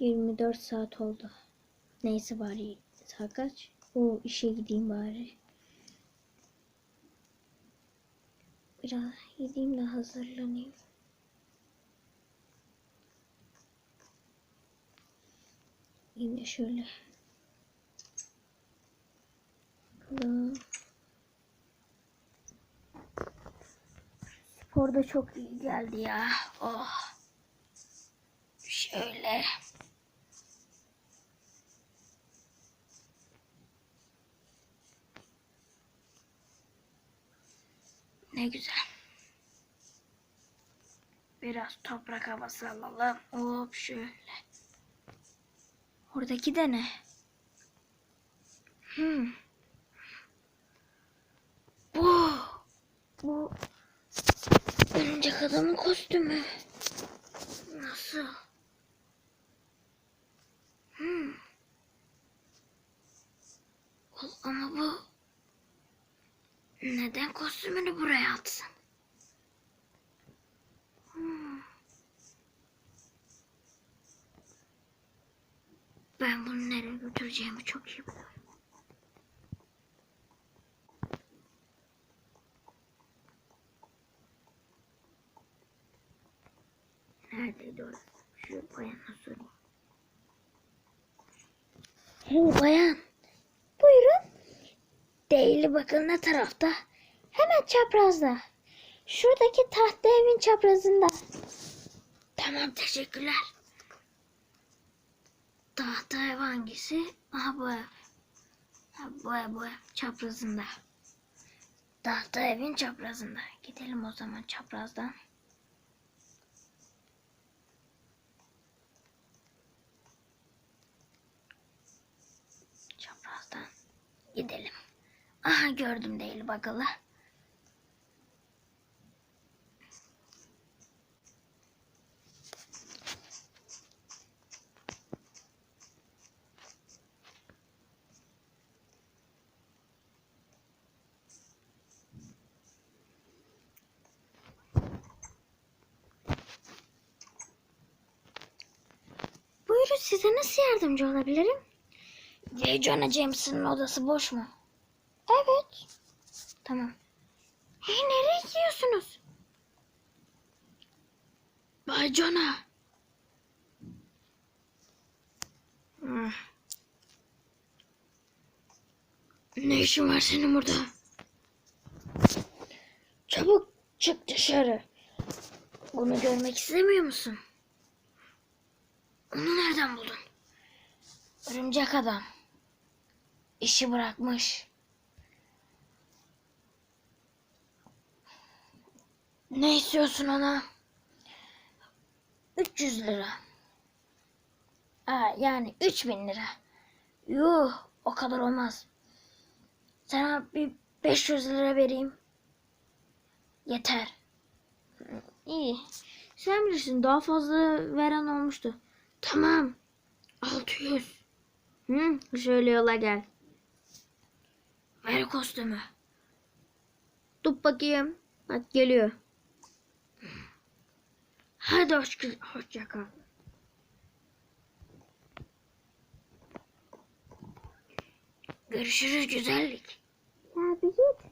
Yirmi dört saat oldu. Neyse bari saat kaç? O işe gideyim bari. Biraz gideyim de hazırlanayım. Yine şöyle. Bakalım. Spor da çok iyi geldi ya. Oh. Şöyle. Ne güzel. Biraz toprak havası alalım. Hop şöyle. Oradaki de ne? Hmm. Bu. Bu. Örümcek adamın kostümü. Nasıl? Hmm. Ama bu neden kostümünü buraya atsın? Hmm. Ben bunu nereye götüreceğimi çok iyi biliyorum. Neredeydi orası? Şu bayana sorayım. Hey bayan. Buyurun. Değil bakın ne tarafta? Hemen çaprazda. Şuradaki tahta evin çaprazında. Tamam teşekkürler. Tahta ev hangisi? Aha bu ev. Ha, bu ev bu ev çaprazında. Tahta evin çaprazında. Gidelim o zaman çaprazdan. Çaprazdan gidelim. Aha gördüm değil bakalı. Buyurun size nasıl yardımcı olabilirim? Jonah Jameson'ın odası boş mu? Evet. Tamam. Hey nereye gidiyorsunuz? Bay Jonah. Hmm. Ne işin var senin burada? Çabuk çık dışarı. Bunu görmek istemiyor musun? Onu nereden buldun? Örümcek adam. İşi bırakmış. Ne istiyorsun ona? 300 lira. Aa, yani 3000 lira. Yuh o kadar olmaz. Sana bir 500 lira vereyim. Yeter. İyi. Sen bilirsin daha fazla veren olmuştu. Tamam. 600. Hı, şöyle yola gel. Ver kostümü. Dur bakayım. Bak geliyor. Hadi hoş, hoşça kal. Görüşürüz güzellik. Ya bir git.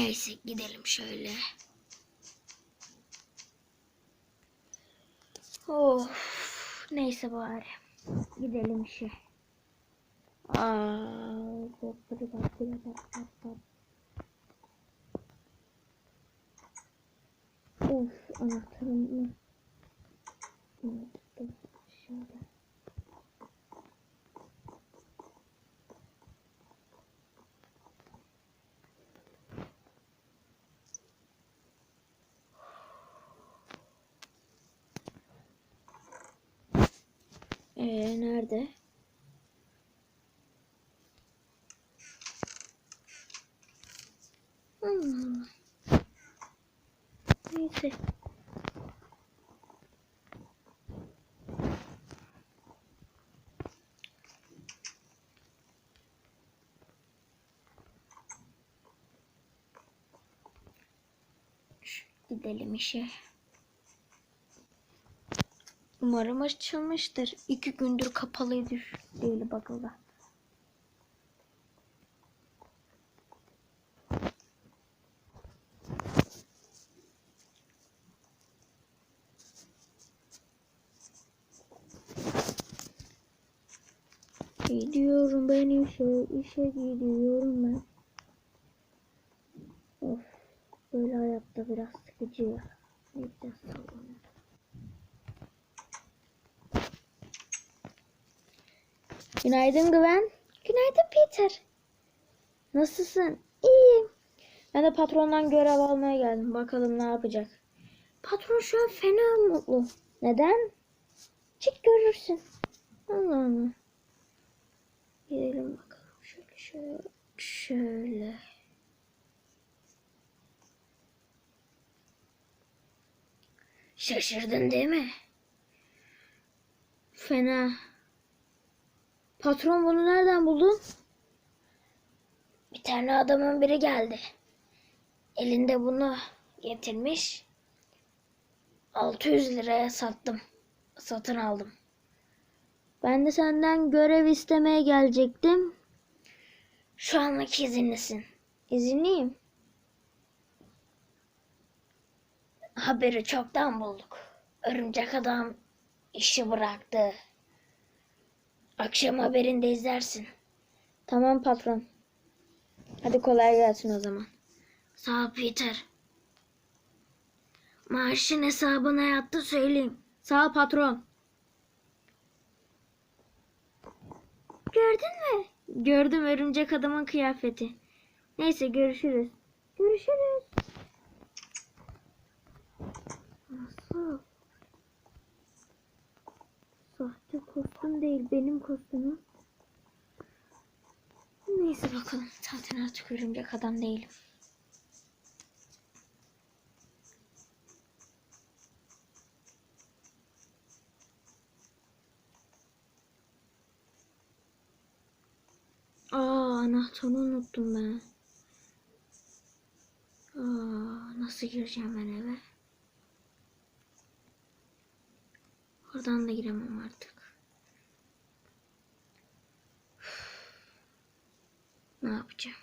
Neyse gidelim şöyle. Of, neyse bari. Gidelim işe. Of, anahtarım. Unuttum. Şöyle. Ee, nerede? Hmm. Neyse. Gidelim işe. Umarım açılmıştır. İki gündür kapalıydı değil bakıldı. Gidiyorum ben işe, işe gidiyorum ben. Of, böyle hayatta biraz sıkıcı ya. Güzel sallanıyor. Günaydın Güven. Günaydın Peter. Nasılsın? İyiyim. Ben de patrondan görev almaya geldim. Bakalım ne yapacak. Patron şu an fena mutlu. Neden? Çık görürsün. Allah Allah. Gidelim bakalım. Şöyle şöyle. Şöyle. Şaşırdın değil mi? Fena. Patron bunu nereden buldun? Bir tane adamın biri geldi. Elinde bunu getirmiş. 600 liraya sattım. Satın aldım. Ben de senden görev istemeye gelecektim. Şu anlık izinlisin. İzinliyim. Haberi çoktan bulduk. Örümcek adam işi bıraktı. Akşam haberinde izlersin. Tamam patron. Hadi kolay gelsin o zaman. Sağ ol Peter. Maaşın hesabına yattı söyleyeyim. Sağ ol patron. Gördün mü? Gördüm örümcek adamın kıyafeti. Neyse görüşürüz. Görüşürüz. Nasıl? Sahte kostüm değil benim kostümüm. Neyse bakalım. Zaten artık örümcek adam değilim. Aa anahtarı unuttum ben. Aa, nasıl gireceğim ben eve? Oradan da giremem artık. Ne yapacağım?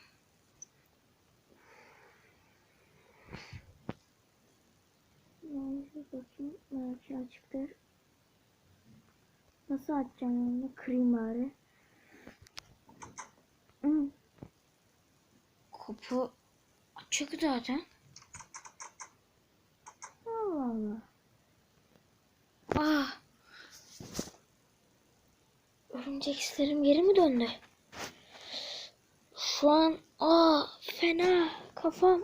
Bakayım. Belki açıktır. Nasıl açacağım onu? Kırayım bari. Hı. Kapı açık zaten. Allah Allah. Ah. Örümcek hislerim geri mi döndü? Şu an aa fena kafam.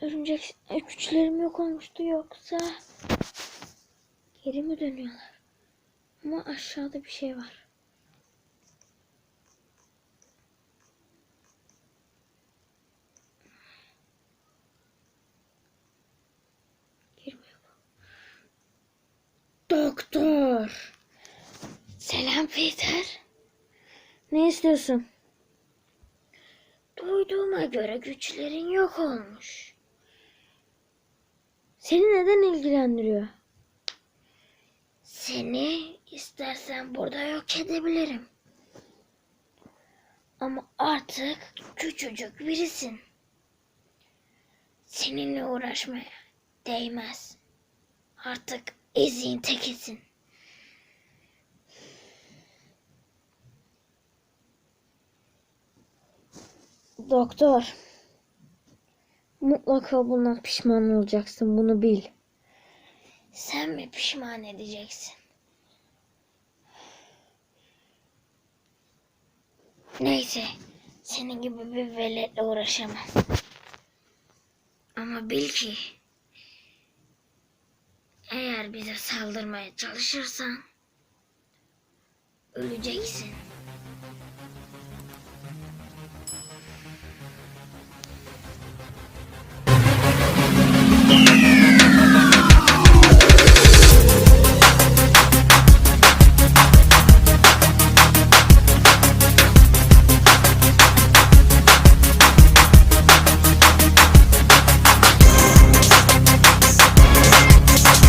Örümcek güçlerim yok olmuştu yoksa geri mi dönüyorlar? Ama aşağıda bir şey var. Doktor. Selam Peter. Ne istiyorsun? Duyduğuma göre güçlerin yok olmuş. Seni neden ilgilendiriyor? Seni istersen burada yok edebilirim. Ama artık küçücük birisin. Seninle uğraşmaya değmez. Artık eziğin tekisin. Doktor. Mutlaka bundan pişman olacaksın. Bunu bil. Sen mi pişman edeceksin? Neyse. Senin gibi bir veletle uğraşamam. Ama bil ki Eğer bize saldırmaya çalışırsan öleceksin.